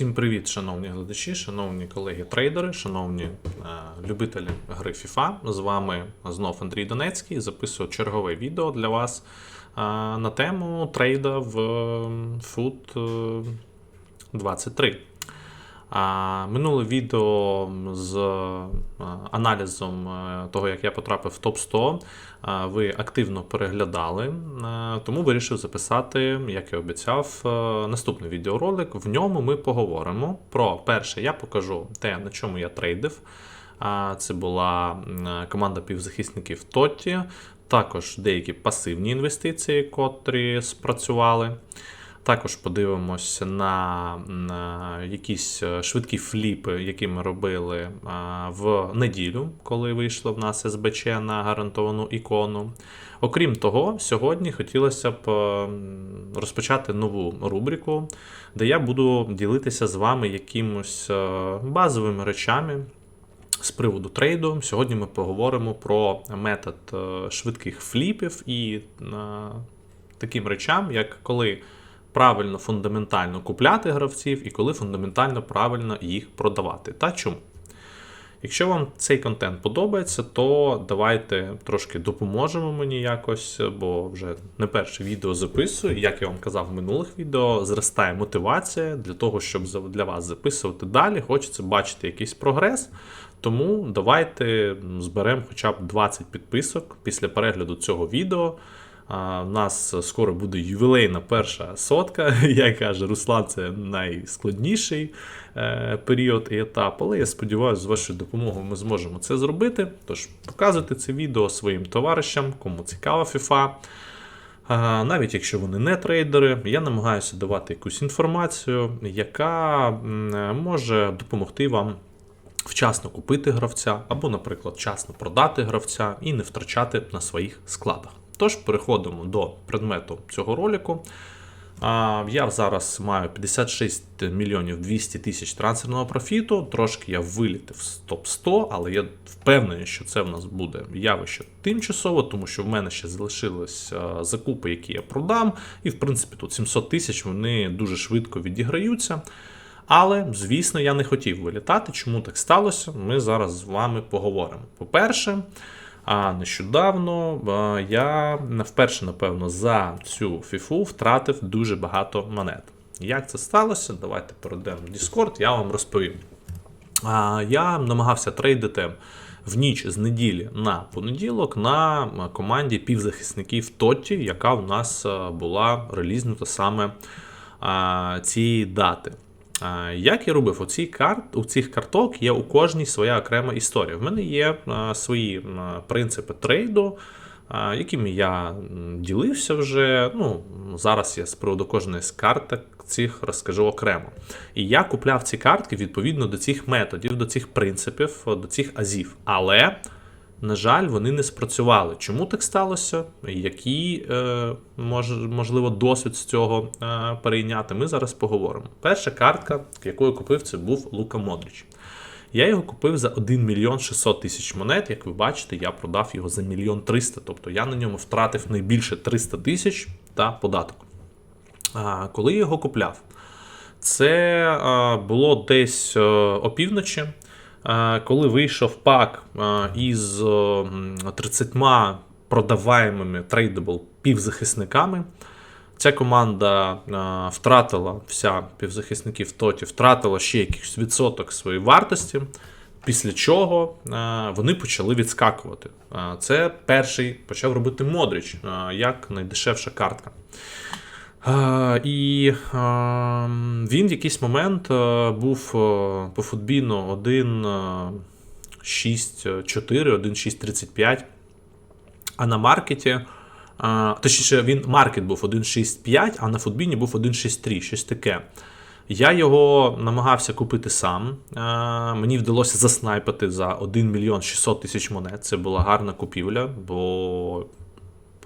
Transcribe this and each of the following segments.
Всім привіт, шановні глядачі, шановні колеги-трейдери, шановні е, любителі гри FIFA. З вами знов Андрій Донецький. Записую чергове відео для вас е, на тему трейда в Food 23. Минуле відео з е, аналізом е, того, як я потрапив в топ 100 е, ви активно переглядали, тому вирішив записати, як і обіцяв, наступний відеоролик. В ньому ми поговоримо про перше, я покажу те, на чому я трейдив. Це була команда півзахисників Тотті, також деякі пасивні інвестиції, котрі спрацювали. Також подивимося на, на якісь е, швидкі фліпи, які ми робили а, в неділю, коли вийшло в нас СБЧ на гарантовану ікону. Окрім того, сьогодні хотілося б е, розпочати нову рубрику, де я буду ділитися з вами якимось е, базовими речами. З приводу трейду, сьогодні ми поговоримо про метод е, швидких фліпів і е, таким речам, як коли правильно фундаментально купляти гравців і коли фундаментально правильно їх продавати. Та чому? Якщо вам цей контент подобається, то давайте трошки допоможемо мені якось, бо вже не перше відео записую. Як я вам казав в минулих відео, зростає мотивація для того, щоб для вас записувати далі. Хочеться бачити якийсь прогрес. Тому давайте зберемо хоча б 20 підписок після перегляду цього відео. У нас скоро буде ювілейна перша сотка. Як каже Руслан, це найскладніший е, період і етап. Але я сподіваюся, з вашою допомогою ми зможемо це зробити. Тож показуйте це відео своїм товаришам, кому цікава FIFA. Навіть якщо вони не трейдери, я намагаюся давати якусь інформацію, яка може допомогти вам вчасно купити гравця, або, наприклад, вчасно продати гравця і не втрачати на своїх складах. Тож переходимо до предмету цього ролику. Я зараз маю 56 мільйонів 200 тисяч трансферного профіту. Трошки я вилітив з топ 100, але я впевнений, що це в нас буде явище тимчасово, тому що в мене ще залишились закупи, які я продам. І в принципі тут 700 тисяч вони дуже швидко відіграються. Але, звісно, я не хотів вилітати. Чому так сталося? Ми зараз з вами поговоримо. По-перше, а нещодавно а, я вперше, напевно, за цю фіфу втратив дуже багато монет. Як це сталося? Давайте перейдемо в Discord, я вам розповім. Я намагався трейдити в ніч з неділі на понеділок на команді півзахисників Тотті, яка у нас була релізнута саме цієї дати. Як я робив? У, цій карт, у цих карток є у кожній своя окрема історія. В мене є свої принципи трейду, якими я ділився вже. Ну, зараз я з приводу кожної з карток цих розкажу окремо. І я купляв ці картки відповідно до цих методів, до цих принципів, до цих азів. Але. На жаль, вони не спрацювали. Чому так сталося? Який е, мож, можливо досвід з цього е, перейняти? Ми зараз поговоримо. Перша картка, яку я купив, це був Лука Модріч. Я його купив за 1 мільйон 600 тисяч монет. Як ви бачите, я продав його за мільйон 300. Тобто я на ньому втратив найбільше 300 тисяч та податок. А, коли я його купляв, це а, було десь е, опівночі. Коли вийшов пак із е, 30 продаваємими трейдабл півзахисниками, ця команда втратила вся півзахисників Тоті, втратила ще якийсь відсоток своєї вартості. Після чого вони почали відскакувати. Це перший почав робити Модріч як найдешевша картка. Е, І е, він в якийсь момент е, був по футбіну 1.6.4, 1.6.35, а на маркеті. Точніше, він маркет був 1.6.5, а на футбіні був 1.6.3, щось таке. Я його намагався купити сам. Мені вдалося заснайпити за 1 мільйон 600 тисяч монет. Це була гарна купівля, бо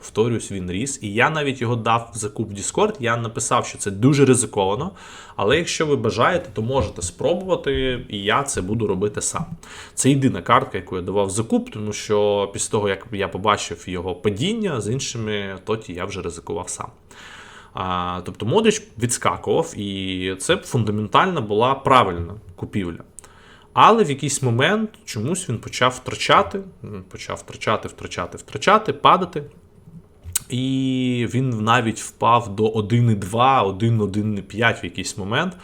повторюсь, він ріс. І я навіть його дав в закуп в Discord. Я написав, що це дуже ризиковано. Але якщо ви бажаєте, то можете спробувати, і я це буду робити сам. Це єдина картка, яку я давав в закуп, тому що після того, як я побачив його падіння з іншими, тоді я вже ризикував сам. А, тобто Модріч відскакував, і це фундаментально була правильна купівля. Але в якийсь момент чомусь він почав втрачати, почав втрачати, втрачати, втрачати, падати. І він навіть впав до 1,2, 1,1,5 в якийсь момент.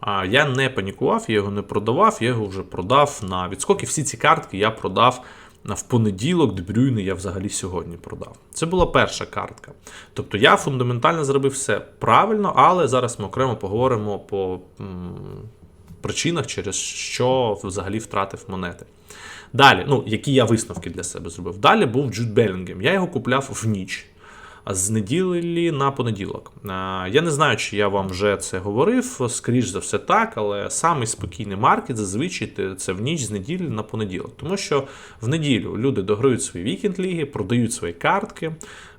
А я не панікував, я його не продавав, я його вже продав на відскоки. Всі ці картки я продав в понеділок, Дебрюйни я взагалі сьогодні продав. Це була перша картка. Тобто я фундаментально зробив все правильно, але зараз ми окремо поговоримо по причинах, через що взагалі втратив монети. Далі, ну, які я висновки для себе зробив. Далі був Джуд Белінгем. Я його купляв в ніч. З неділі на понеділок. Е, Я не знаю, чи я вам вже це говорив. Скоріш за все, так, але самий спокійний маркет зазвичай це в ніч з неділі на понеділок. Тому що в неділю люди дограють свої вікенд-ліги, продають свої картки,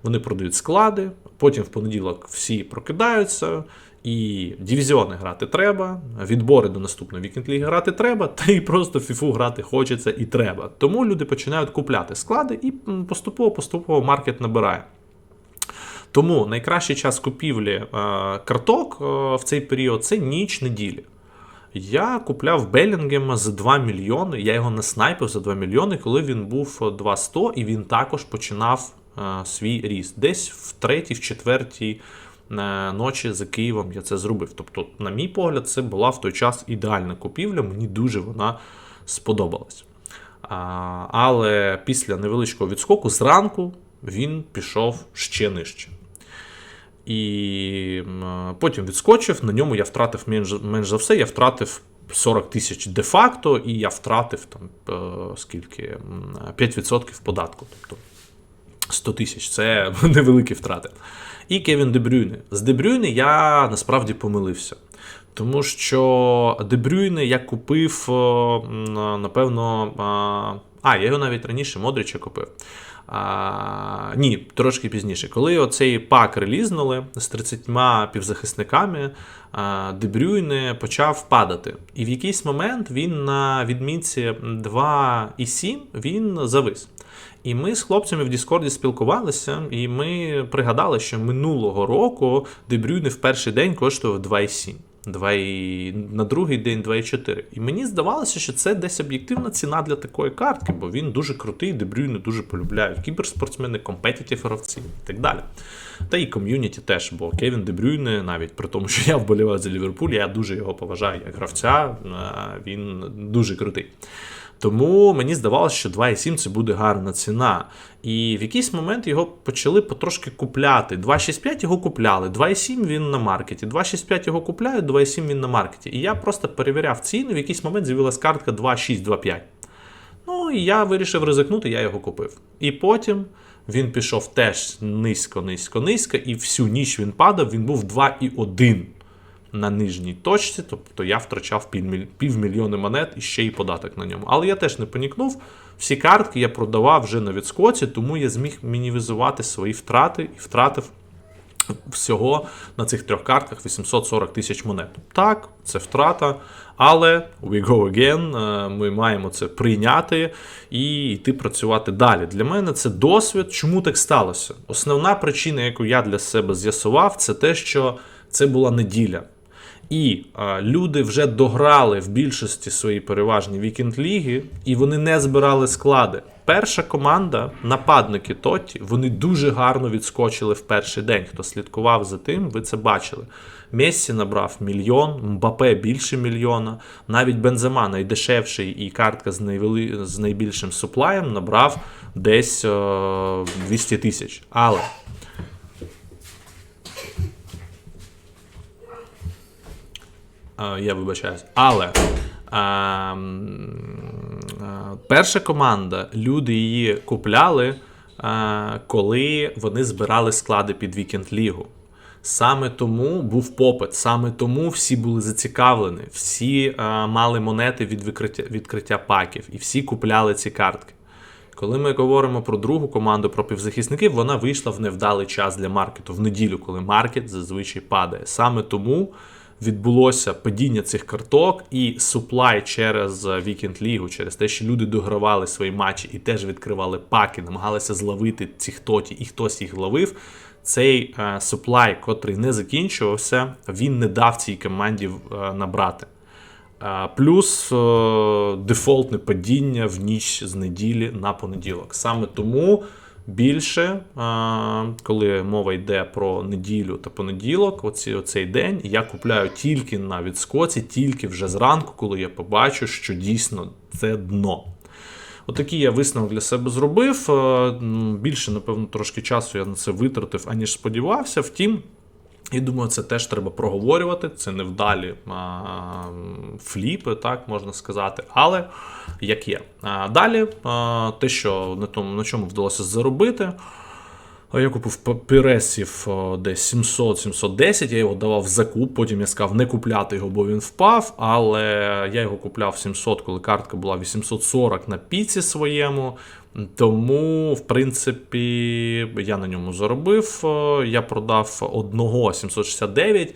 вони продають склади. Потім в понеділок всі прокидаються. І дивізіони грати треба, відбори до наступної вікенд-ліги грати треба, та і просто фіфу грати хочеться і треба. Тому люди починають купляти склади і поступово-поступово маркет набирає. Тому найкращий час купівлі е, карток е, в цей період це ніч неділі. Я купляв Белінгема за 2 мільйони. Я його не снайпив за 2 мільйони, коли він був 200, і він також починав е, свій ріст. Десь в третій, в четвертій е, ночі за Києвом я це зробив. Тобто, на мій погляд, це була в той час ідеальна купівля. Мені дуже вона сподобалась. Але після невеличкого відскоку зранку він пішов ще нижче. І потім відскочив. На ньому я втратив менш, менш за все, я втратив 40 тисяч де-факто, і я втратив там е, скільки 5% податку. Тобто 100 тисяч це невеликі втрати. І Кевін Дебрюйне. З Дебрюйне я насправді помилився. Тому що Дебрюйне я купив, е, напевно. А, я його навіть раніше Модрича купив. А, ні, трошки пізніше. Коли оцей пак релізнули з 30 півзахисниками, Дебрюйне почав падати. І в якийсь момент він на відмітці 2,7 він завис. І ми з хлопцями в Діскорді спілкувалися, і ми пригадали, що минулого року Дебрюйне в перший день коштував 2,7. 2, і- на другий день 2,4. І мені здавалося, що це десь об'єктивна ціна для такої картки, бо він дуже крутий, Дебрюйне дуже полюбляють кіберспортсмени, компетітів гравці і так далі. Та і ком'юніті теж, бо Кевін Дебрюйне, навіть при тому, що я вболіваю за Ліверпуль, я дуже його поважаю як гравця, він дуже крутий. Тому мені здавалося, що 2,7 це буде гарна ціна. І в якийсь момент його почали потрошки купляти. 2,65 його купляли, 2,7 він на маркеті, 2,65 його купляють, 2,7 він на маркеті. І я просто перевіряв ціну, в якийсь момент з'явилась картка 2,6, 2,5. Ну і я вирішив ризикнути, я його купив. І потім він пішов теж низько, низько, низько, і всю ніч він падав, він був 2,1 на нижній точці, тобто я втрачав півміль- півмільйони монет і ще й податок на ньому. Але я теж не панікнув. Всі картки я продавав вже на відскоці, тому я зміг мінімізувати свої втрати і втратив всього на цих трьох картках 840 тисяч монет. Так, це втрата, але we go again, е, ми маємо це прийняти і йти працювати далі. Для мене це досвід. Чому так сталося? Основна причина, яку я для себе з'ясував, це те, що це була неділя. І е, люди вже дограли в більшості свої переважні вікенд-ліги, і вони не збирали склади. Перша команда, нападники Тотті, вони дуже гарно відскочили в перший день. Хто слідкував за тим, ви це бачили. Мессі набрав мільйон, Мбапе більше мільйона. Навіть Бензема, найдешевший і картка з, найвели... з найбільшим суплаєм, набрав десь е, 200 тисяч. Але Я вибачаюсь. Але е, м, е, перша команда, люди її купляли, е, коли вони збирали склади під вікенд лігу. Саме тому був попит, саме тому всі були зацікавлені, всі е, мали монети від відкриття, відкриття паків, і всі купляли ці картки. Коли ми говоримо про другу команду, про півзахисників, вона вийшла в невдалий час для маркету в неділю, коли маркет зазвичай падає. Саме тому відбулося падіння цих карток і суплай через Вікенд Лігу, через те, що люди догравали свої матчі і теж відкривали паки, намагалися зловити цих тоті, і хтось їх ловив. цей е, supply, котрий не закінчувався, він не дав цій команді е, набрати. Е, Плюс е, дефолтне падіння в ніч з неділі на понеділок. Саме тому більше, коли мова йде про неділю та понеділок, оці, оцей день я купляю тільки на відскоці, тільки вже зранку, коли я побачу, що дійсно це дно. Отакий я висновок для себе зробив. Е, Більше, напевно, трошки часу я на це витратив, аніж сподівався. Втім, і думаю, це теж треба проговорювати. Це невдалі а, фліпи, так можна сказати. Але як є. А, далі, а, те, що на тому, на чому вдалося заробити. Я купив папіресів десь 700-710, я його давав закуп, потім я сказав не купляти його, бо він впав. Але я його купляв 700, коли картка була 840 на піці своєму. Тому, в принципі, я на ньому заробив. Я продав одного 769,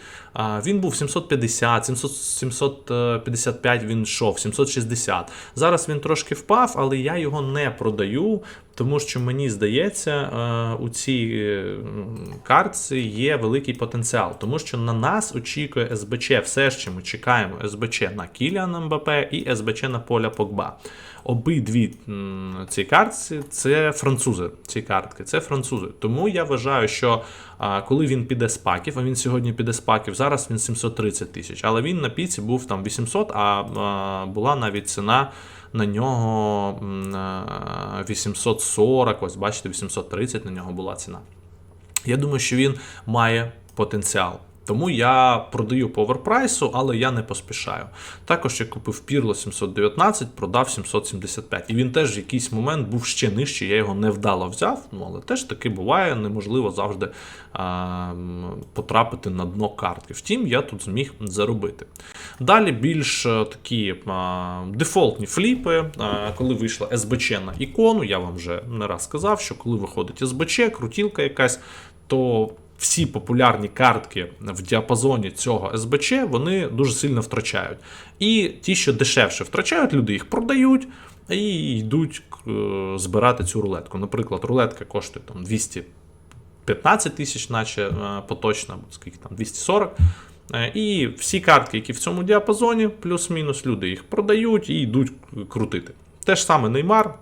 він був 750, 700, 755 він йшов, 760. Зараз він трошки впав, але я його не продаю, тому що мені здається, е, у цій е, картці є великий потенціал, тому що на нас очікує СБЧ. Все, що ми чекаємо СБЧ на Кіліана Мбапе і СБЧ на Поля Погба. Обидві ці картці це французи. Ці картки це французи. Тому я вважаю, що коли він піде з паків, а він сьогодні піде з паків, зараз він 730 тисяч, але він на піці був там 800, а, а була навіть ціна на нього 840, ось бачите, 830 на нього була ціна. Я думаю, що він має потенціал. Тому я продаю по оверпрайсу, але я не поспішаю. Також я купив Пірло 719, продав 775. І він теж в якийсь момент був ще нижче, я його невдало взяв. Ну але теж таки буває, неможливо завжди а, потрапити на дно картки. Втім, я тут зміг заробити. Далі більш е, такі а, дефолтні фліпи. А, коли вийшла СБЧ на ікону, я вам вже не раз сказав, що коли виходить СБЧ, крутілка якась, то всі популярні картки в діапазоні цього СБЧ вони дуже сильно втрачають. І ті, що дешевше втрачають, люди їх продають і йдуть е, збирати цю рулетку. Наприклад, рулетка коштує там 215 тисяч, наче е, поточна, скільки там 240. Е, І всі картки, які в цьому діапазоні, плюс-мінус, люди їх продають і йдуть крутити. Те ж саме Неймар.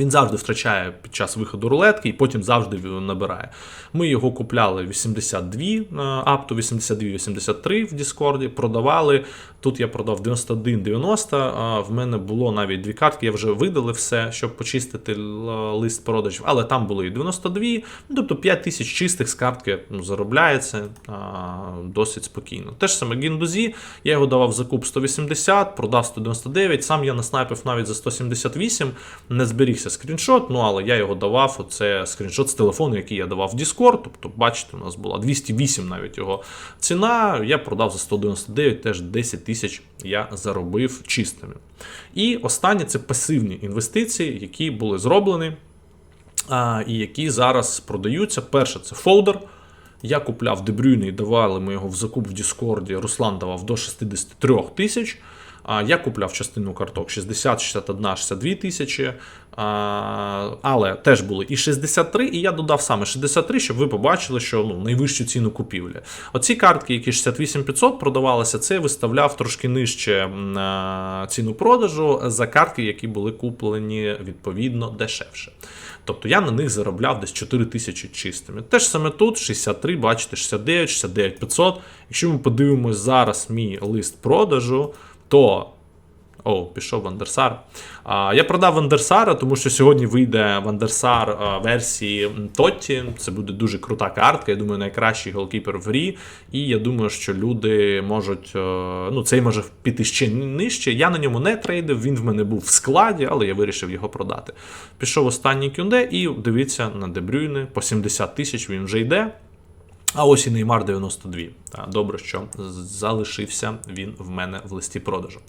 Він завжди втрачає під час виходу рулетки і потім завжди набирає. Ми його купляли 82, е, апту 82-83 в Діскорді, продавали. Тут я продав 91-90. В мене було навіть дві картки, я вже видалив все, щоб почистити лист продажів, але там були і 92, ну, тобто 5 тисяч чистих з картки ну, заробляється досить спокійно. Те ж саме Гіндузі, я його давав закуп 180, продав 199, сам я наснайпив навіть за 178, не зберігся скріншот, ну але я його давав, оце скріншот з телефону, який я давав в Discord, тобто, бачите, у нас була 208 навіть його ціна, я продав за 199, теж 10 тисяч я заробив чистими. І останнє це пасивні інвестиції, які були зроблені а, і які зараз продаються. Перше, це фолдер. Я купляв Дебрюйне і давали ми його в закуп в Діскорді. Руслан давав до 63 тисяч. Я купляв частину карток 60, 61, 62 тисячі. Але теж були і 63, і я додав саме 63, щоб ви побачили, що ну, найвищу ціну купівлі. Оці картки, які 68500 продавалися, це виставляв трошки нижче ціну продажу за картки, які були куплені відповідно дешевше. Тобто я на них заробляв десь 4 тисячі чистими. Те ж саме тут 63, бачите, 69, 69 500. Якщо ми подивимось зараз мій лист продажу, то. О, пішов Вандерсар. А, я продав Вандерсара, тому що сьогодні вийде Вандерсар версії Тотті. Це буде дуже крута картка. Я думаю, найкращий голкіпер в грі. І я думаю, що люди можуть. е, Ну, цей може піти ще нижче. Я на ньому не трейдив, він в мене був в складі, але я вирішив його продати. Пішов останній кюнде і дивіться на Дебрюйне по 70 тисяч він вже йде. А ось і Неймар 92. Та, Добре, що залишився він в мене в листі продажу.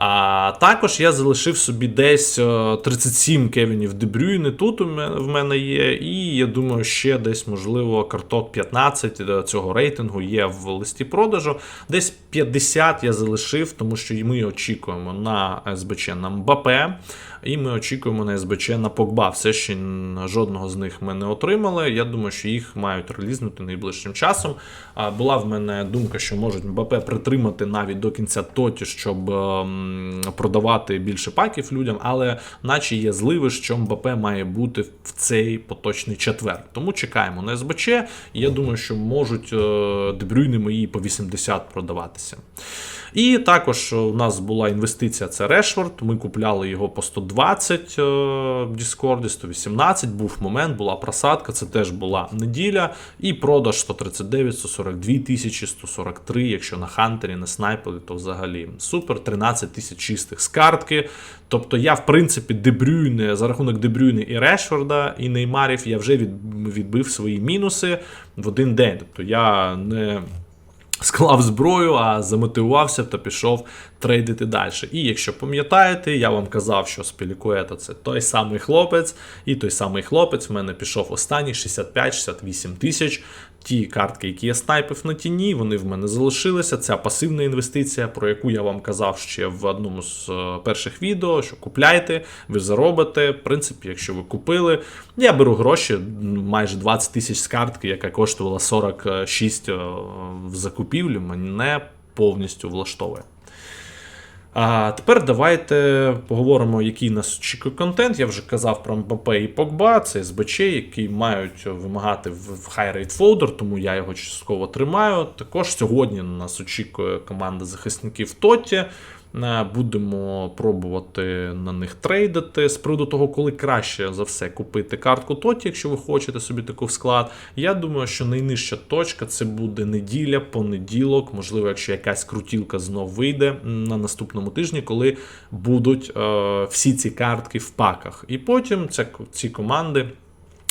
А також я залишив собі десь е, 37 кевінів Дебрюйни. Тут в мене є, і я думаю, ще десь, можливо, карток 15 до цього рейтингу є в листі продажу. Десь 50 я залишив, тому що ми очікуємо на СБЧ на Мбапе. І ми очікуємо на СБЧ на Погба. Все ще жодного з них ми не отримали. Я думаю, що їх мають релізнути найближчим часом. Була в мене думка, що можуть МБП притримати навіть до кінця тоті, щоб ем, продавати більше паків людям, але наче є зливи, що МБП має бути в цей поточний четвер. Тому чекаємо на СБЧ. Я думаю, що можуть е, дебрюйни мої по 80 продаватися. І також у нас була інвестиція, це Решфорд. Ми купляли його по 120 е, в Discord, 118. Був момент, була просадка, це теж була неділя. І продаж 139, 142 тисячі, 143. Якщо на Хантері, на снайпері, то взагалі супер. 13 тисяч чистих з картки. Тобто я, в принципі, Дебрюйне, за рахунок Дебрюйне і Решфорда, і Неймарів, я вже від, відбив свої мінуси в один день. Тобто я не склав зброю, а замотивувався та пішов трейдити далі. І якщо пам'ятаєте, я вам казав, що Спілікуета це той самий хлопець, і той самий хлопець в мене пішов останній 65-68 тисяч. Ті картки, які я снайпив на тіні, вони в мене залишилися. Ця пасивна інвестиція, про яку я вам казав ще в одному з е, перших відео, що купляйте, ви заробите. В принципі, якщо ви купили, я беру гроші, майже 20 тисяч з картки, яка коштувала 46 е, в закупівлі, мене повністю влаштовує. А тепер давайте поговоримо, який нас очікує контент. Я вже казав про МБП і Погба, це СБЧ, які мають вимагати в high rate folder, тому я його частково тримаю. Також сьогодні нас очікує команда захисників Тоті. Будемо пробувати на них трейдити з приводу того, коли краще за все купити картку Тоті, якщо ви хочете собі таку в склад. Я думаю, що найнижча точка це буде неділя, понеділок, можливо, якщо якась крутілка знов вийде на наступному тижні, коли будуть е, всі ці картки в паках. І потім ця, ці команди.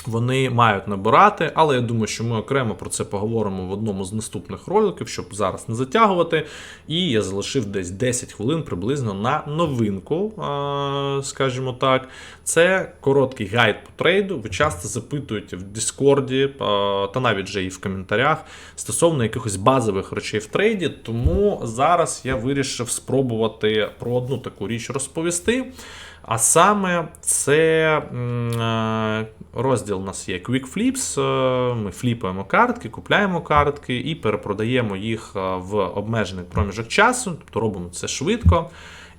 Вони мають набирати, але я думаю, що ми окремо про це поговоримо в одному з наступних роликів, щоб зараз не затягувати. І я залишив десь 10 хвилин приблизно на новинку, скажімо так. Це короткий гайд по трейду. Ви часто запитуєте в Діскорді та навіть вже і в коментарях стосовно якихось базових речей в трейді. Тому зараз я вирішив спробувати про одну таку річ розповісти. А саме це е, розділ у нас є Quick Flips. е, Ми фліпаємо картки, купляємо картки і перепродаємо їх е, в обмежений проміжок часу, тобто робимо це швидко.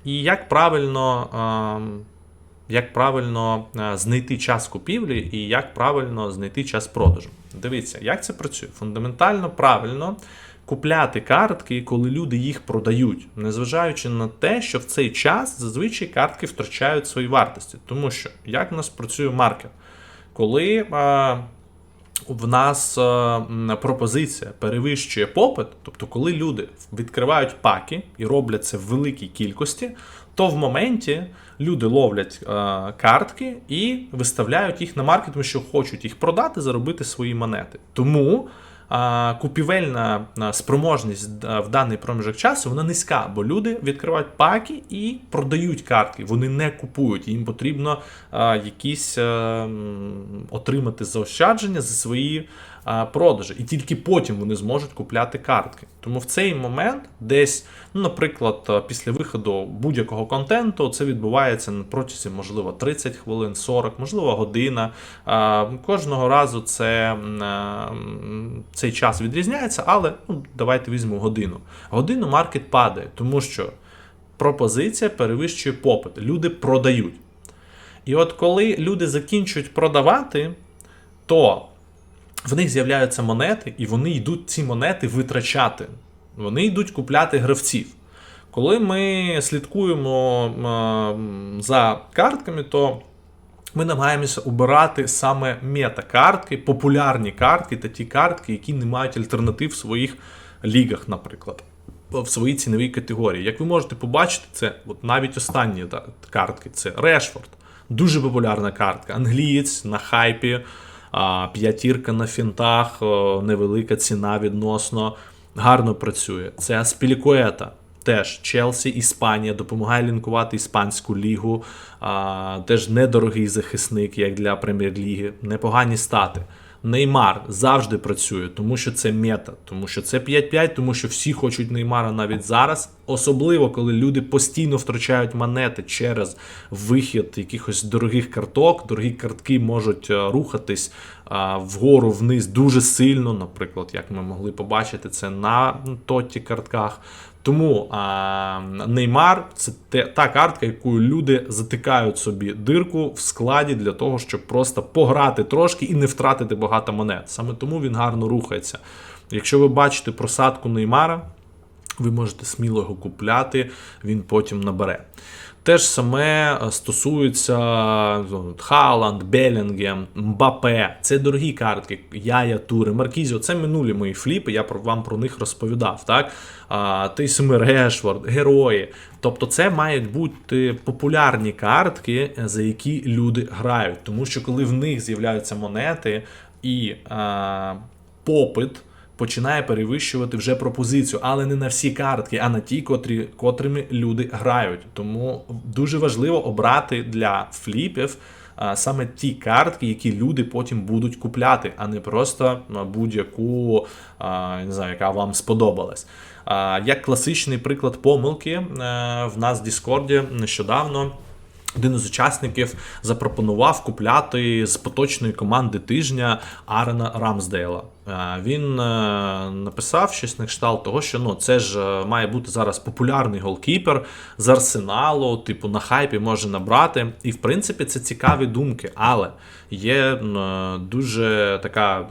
І як правильно. ем, Як правильно знайти час купівлі і як правильно знайти час продажу. Дивіться, як це працює. Фундаментально правильно купляти картки, коли люди їх продають, незважаючи на те, що в цей час зазвичай картки втрачають свої вартості. Тому що як у нас працює маркет? Коли е, в нас м, пропозиція перевищує попит, тобто, коли люди відкривають паки і роблять це в великій кількості, то в моменті люди ловлять е, картки і виставляють їх на маркет, тому що хочуть їх продати, заробити свої монети. Тому а, купівельна спроможність в даний проміжок часу вона низька, бо люди відкривають паки і продають картки. Вони не купують. Їм потрібно якісь отримати заощадження за свої продажі. І тільки потім вони зможуть купляти картки. Тому в цей момент, десь, ну, наприклад, після виходу будь-якого контенту, це відбувається на протязі, можливо, 30 хвилин, 40, можливо, година. Кожного разу це, цей час відрізняється, але ну, давайте візьмемо годину. Годину маркет падає, тому що пропозиція перевищує попит. Люди продають. І от коли люди закінчують продавати, то в них з'являються монети, і вони йдуть ці монети витрачати. Вони йдуть купляти гравців. Коли ми слідкуємо за картками, то ми намагаємося обирати саме мета-картки, популярні картки та ті картки, які не мають альтернатив в своїх лігах, наприклад, в своїй ціновій категорії. Як ви можете побачити, це от навіть останні та, картки це Решфорд, дуже популярна картка, англієць на хайпі, п'ятірка на фінтах, невелика ціна відносно гарно працює. Це Аспілікуета. Теж Челсі, Іспанія допомагає лінкувати іспанську лігу. Теж недорогий захисник, як для прем'єр-ліги, непогані стати. Неймар завжди працює, тому що це мета, тому що це 5-5, тому що всі хочуть Неймара навіть зараз. Особливо, коли люди постійно втрачають монети через вихід якихось дорогих карток. Дорогі картки можуть е, рухатись а, вгору вниз дуже сильно, наприклад, як ми могли побачити це на тоті картках. Тому а, Неймар це те, та картка, якою люди затикають собі дирку в складі для того, щоб просто пограти трошки і не втратити багато монет. Саме тому він гарно рухається. Якщо ви бачите просадку Неймара, ви можете сміло його купляти, він потім набере. Те ж саме стосується ну, Халанд, Белінгем, Мбапе. Це дорогі картки. Яя Тури, Маркізіо. Це минулі мої фліпи, я вам про них розповідав. Так? Самий Решфорд, герої. Тобто, це мають бути популярні картки, за які люди грають. Тому що коли в них з'являються монети і а, попит починає перевищувати вже пропозицію, але не на всі картки, а на ті, котрі, котрими люди грають. Тому дуже важливо обрати для фліпів саме ті картки, які люди потім будуть купляти, а не просто а, будь-яку, не знаю, яка вам сподобалась. Як класичний приклад помилки, е, в нас в Діскорді нещодавно. Один із учасників запропонував купляти з поточної команди тижня Арена Рамсдейла. Е, Він е, написав щось на кшталт того, що ну це ж е, має бути зараз популярний голкіпер з арсеналу, типу на хайпі може набрати. І в принципі це цікаві думки, але є дуже така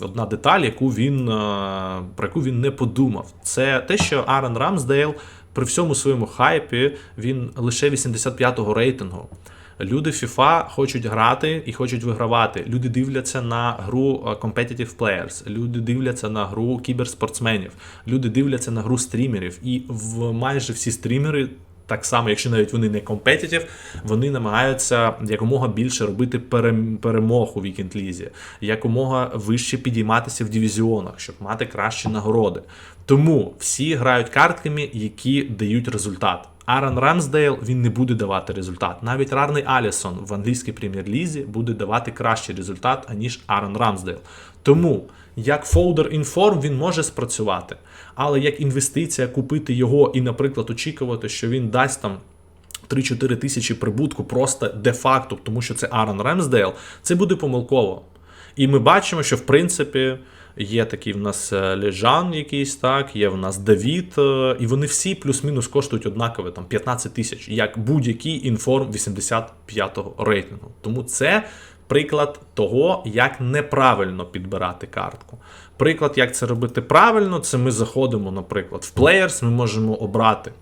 одна деталь, яку він про яку він не подумав. Це те, що Арен Рамсдейл при всьому своєму хайпі він лише 85-го рейтингу. Люди FIFA хочуть грати і хочуть вигравати. Люди дивляться на гру е, Competitive Players, люди дивляться на гру кіберспортсменів, люди дивляться на гру стрімерів. І в майже всі стрімери. Так само, якщо навіть вони не компетитив, вони намагаються якомога більше робити перем- перемог у вікенд-лізі, якомога вище підійматися в дивізіонах, щоб мати кращі нагороди. Тому всі грають картками, які дають результат. Аарон Рамсдейл він не буде давати результат. Навіть Рарний Алісон в англійській прем'єр-лізі буде давати кращий результат, аніж Аарон Рамсдейл. Тому як фолдер інформ він може спрацювати, але як інвестиція купити його і, наприклад, очікувати, що він дасть там 3-4 тисячі прибутку просто де-факто, тому що це Аарон Ремсдейл, це буде помилково. І ми бачимо, що в принципі є такий в нас е, Лежан якийсь, так, є в нас Давід, е, і вони всі плюс-мінус коштують однаково, там 15 тисяч, як будь-який інформ 85-го рейтингу. Тому це приклад того, як неправильно підбирати картку. Приклад, як це робити правильно, це ми заходимо, наприклад, в Players, ми можемо обрати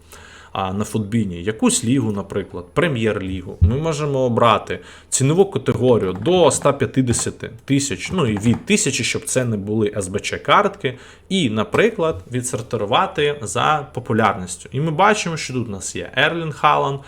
а, на футбіні якусь лігу, наприклад, прем'єр-лігу. Ми можемо обрати цінову категорію до 150 тисяч, ну і від тисячі, щоб це не були СБЧ картки, і, наприклад, відсортувати за популярністю. І ми бачимо, що тут у нас є Ерлін Халанд.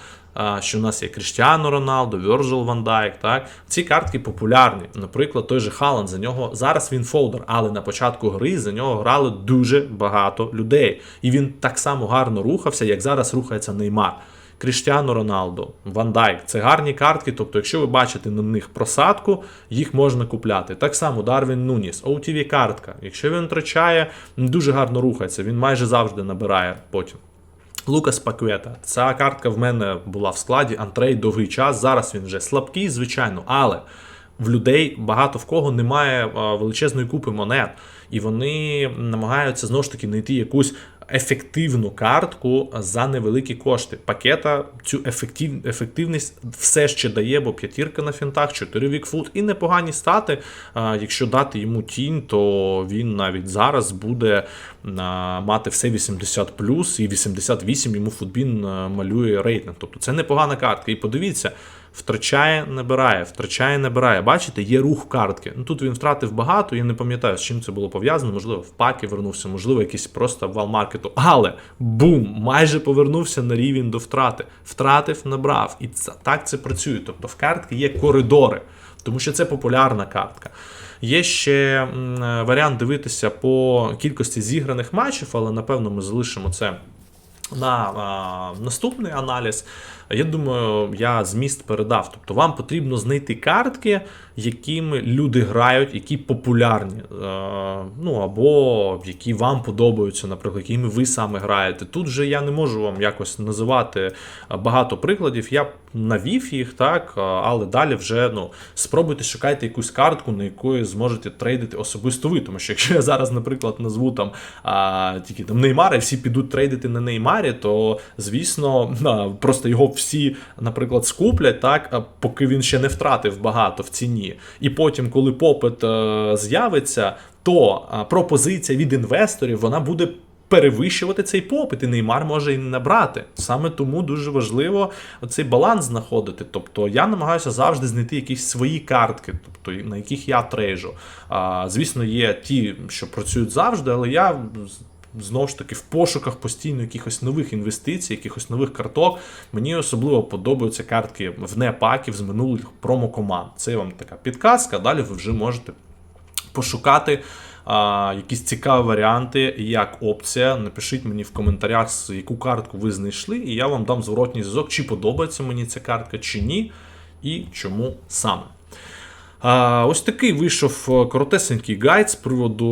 Що у нас є Кріштіано Роналдо, Вірджил Ван Дайк, так ці картки популярні. Наприклад, той же Халанд за нього зараз він фолдер, але на початку гри за нього грали дуже багато людей, і він так само гарно рухався, як зараз рухається Неймар. Кріштіано Роналдо, Ван Дайк це гарні картки. Тобто, якщо ви бачите на них просадку, їх можна купляти. Так само Дарвін Нуніс, OTV картка. Якщо він втрачає, дуже гарно рухається, він майже завжди набирає потім. Лукас Паквета. Ця картка в мене була в складі антрей довгий час. Зараз він вже слабкий, звичайно, але в людей багато в кого немає величезної купи монет, і вони намагаються знову ж таки знайти якусь ефективну картку за невеликі кошти. Пакета цю ефектив, ефективність все ще дає, бо п'ятірка на фінтах, 4 вікфут і непогані стати. Якщо дати йому тінь, то він навіть зараз буде мати все 80 і 88 йому футбін малює рейтинг. Тобто це непогана картка. І подивіться. Втрачає, набирає, втрачає, набирає. Бачите, є рух картки. Ну тут він втратив багато, я не пам'ятаю, з чим це було пов'язано. Можливо, в паки вернувся, можливо, якийсь просто вал маркету. Але бум! Майже повернувся на рівень до втрати. Втратив, набрав. І це, так це працює. Тобто в картки є коридори, тому що це популярна картка. Є ще варіант дивитися по кількості зіграних матчів, але напевно ми залишимо це на а, наступний аналіз, я думаю, я зміст передав. Тобто вам потрібно знайти картки, якими люди грають, які популярні, е, ну або які вам подобаються, наприклад, якими ви саме граєте. Тут же я не можу вам якось називати багато прикладів. Я навів їх, так, але далі вже ну, спробуйте шукайте якусь картку, на якої зможете трейдити особисто ви. Тому що якщо я зараз, наприклад, назву там а, тільки там Неймара, і всі підуть трейдити на Неймарі, то звісно, просто його всі, наприклад, скуплять, так, поки він ще не втратив багато в ціні. І потім, коли попит а, з'явиться, то а, пропозиція від інвесторів вона буде перевищувати цей попит, і Неймар може і не набрати. Саме тому дуже важливо цей баланс знаходити. Тобто я намагаюся завжди знайти якісь свої картки, тобто на яких я трейжу. А, Звісно, є ті, що працюють завжди, але я. Знову ж таки, в пошуках постійно якихось нових інвестицій, якихось нових карток. Мені особливо подобаються картки в непаків з минулих промокоманд. Це вам така підказка. Далі ви вже можете пошукати а, якісь цікаві варіанти, як опція. Напишіть мені в коментарях, яку картку ви знайшли, і я вам дам зворотній зв'язок, чи подобається мені ця картка, чи ні, і чому саме. А, Ось такий вийшов коротесенький гайд з приводу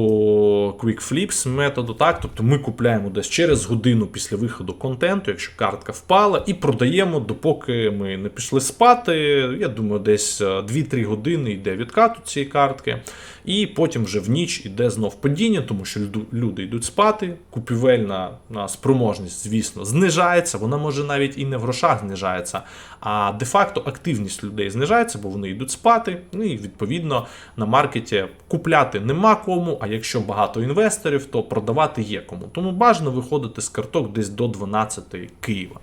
Quick Flips методу. Так, Тобто ми купляємо десь через годину після виходу контенту, якщо картка впала, і продаємо, допоки ми не пішли спати. Я думаю, десь 2-3 години йде відкат у цієї картки. І потім вже в ніч іде знов падіння, тому що люди йдуть спати. Купівельна спроможність, звісно, знижається. Вона може навіть і не в грошах знижається, а де-факто активність людей знижається, бо вони йдуть спати. Ну і відповідно на маркеті купляти нема кому. А якщо багато інвесторів, то продавати є кому. Тому бажано виходити з карток десь до 12 Києва.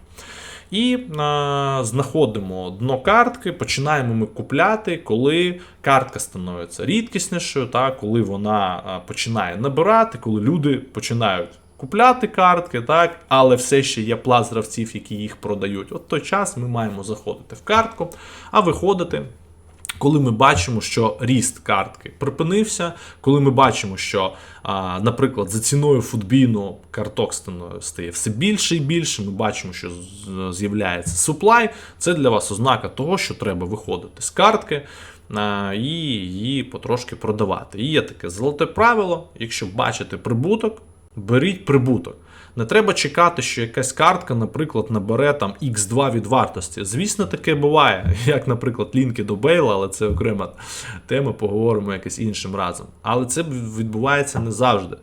І а, знаходимо дно картки, починаємо ми купляти, коли картка становиться рідкіснішою, та, коли вона починає набирати, коли люди починають купляти картки, так, але все ще є пласт гравців, які їх продають. От той час ми маємо заходити в картку, а виходити коли ми бачимо, що ріст картки припинився, коли ми бачимо, що, наприклад, за ціною футбіну карток стає все більше і більше, ми бачимо, що з'являється суплай, це для вас ознака того, що треба виходити з картки і її потрошки продавати. І є таке золоте правило: якщо бачите прибуток, беріть прибуток. Не треба чекати, що якась картка, наприклад, набере там X2 від вартості. Звісно, таке буває, як, наприклад, лінки до Бейла, але це окрема тема, поговоримо якось іншим разом. Але це відбувається не завжди.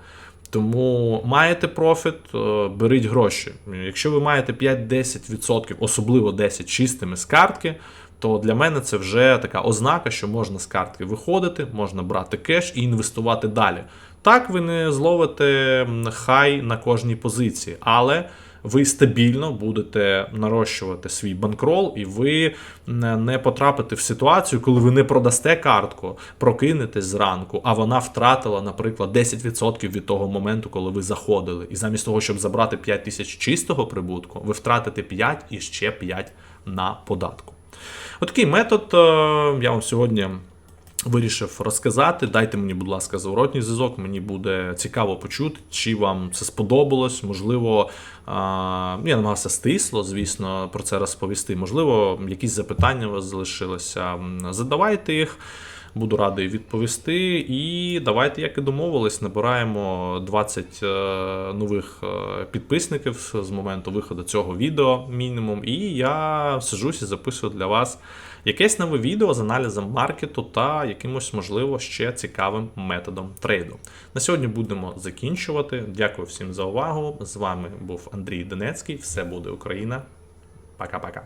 Тому маєте профіт, е, беріть гроші. Якщо ви маєте 5-10%, особливо 10% чистими з картки, то для мене це вже така ознака, що можна з картки виходити, можна брати кеш і інвестувати далі. Так, ви не зловите хай на кожній позиції, але ви стабільно будете нарощувати свій банкрол, і ви не потрапите в ситуацію, коли ви не продасте картку, прокинетесь зранку, а вона втратила, наприклад, 10% від того моменту, коли ви заходили. І замість того, щоб забрати 5 тисяч чистого прибутку, ви втратите 5 і ще 5 на податку. Отакий метод е, я вам сьогодні вирішив розказати. Дайте мені, будь ласка, зворотній зв'язок. Мені буде цікаво почути, чи вам це сподобалось. Можливо, я намагався стисло, звісно, про це розповісти. Можливо, якісь запитання у вас залишилися. Задавайте їх. Буду радий відповісти. І давайте, як і домовились, набираємо 20 е, нових е, підписників з моменту виходу цього відео мінімум. І я сижусь і записую для вас якесь нове відео з аналізом маркету та якимось, можливо, ще цікавим методом трейду. На сьогодні будемо закінчувати. Дякую всім за увагу. З вами був Андрій Донецький. Все буде Україна. Пока-пока.